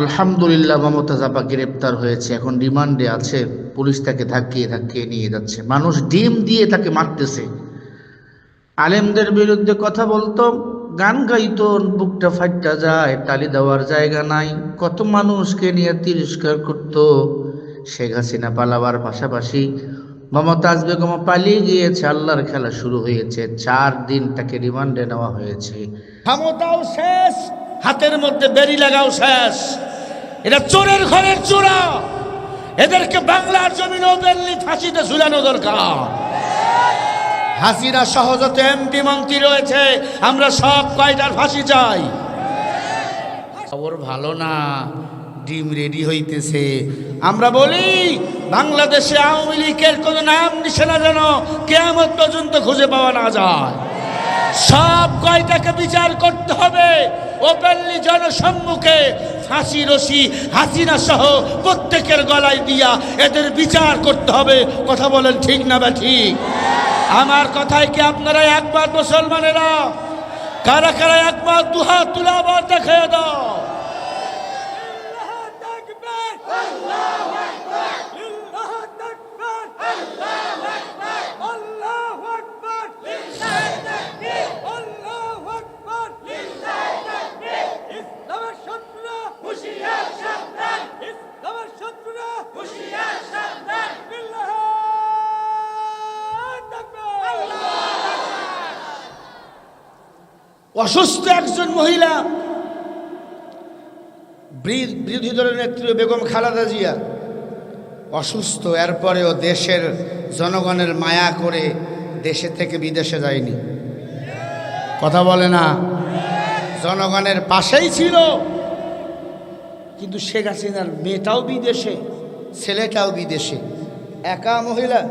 আলহামদুলিল্লাহ মমতা জাপা গ্রেপ্তার হয়েছে। এখন রিমান্ডে আছে। পুলিশ তাকে ধাক্কিয়ে ধাক্কিয়ে নিয়ে যাচ্ছে। মানুষ ডিম দিয়ে তাকে মারতেছে। আলেমদের বিরুদ্ধে কথা বলতো, গান গাইতো, বুকটা ফাটটা যায়, তালি দেওয়ার জায়গা নাই। কত মানুষকে নিয়ে তিরস্কার করত। শেখ হাসিনা পালাবার পাশাপাশি মমতাজ বেগম পালিয়ে গিয়েছে। আল্লাহর খেলা শুরু হয়েছে। চার দিন তাকে রিমান্ডে নেওয়া হয়েছে। ক্ষমতাও শেষ, হাতের মধ্যে বেরি লাগাও শেষ। এটা চোরের ঘরের চোরা এদেরকে বাংলার জমিনেও বেললি ফাঁসিতে ঝুলানো দরকার। হাসিনা সহজতে এমপি মন্ত্রী রয়েছে, আমরা সব কয়টার ফাঁসি চাই। খবর ভালো না, ডিম রেডি হইতেছে। আমরা বলি, বাংলাদেশে আওয়ামী লীগের কোনো নাম নিশানা যেন কেয়ামত পর্যন্ত খুঁজে পাওয়া না যায়। সব কয়টাকে বিচার করতে হবে ওপেনলি জনসম্মুখে ফাঁসি রশি, হাসিনা সহ প্রত্যেকের গলায় দিয়া এদের বিচার করতে হবে। কথা বলেন ঠিক না বা ঠিক? আমার কথায় কি আপনারা একবার মুসলমানেরা? কারা কারা একবার দুহা তুলা আবার দেখে দাও। অসুস্থ একজন মহিলা বিরোধী দলের নেত্রী বেগম খালাদা জিয়া, অসুস্থ। এরপরেও দেশের জনগণের মায়া করে দেশে থেকে বিদেশে যায়নি। কথা বলে না? জনগণের পাশেই ছিল। কিন্তু শেখ হাসিনার মেয়েটাও বিদেশে, ছেলেটাও বিদেশে। একা মহিলা?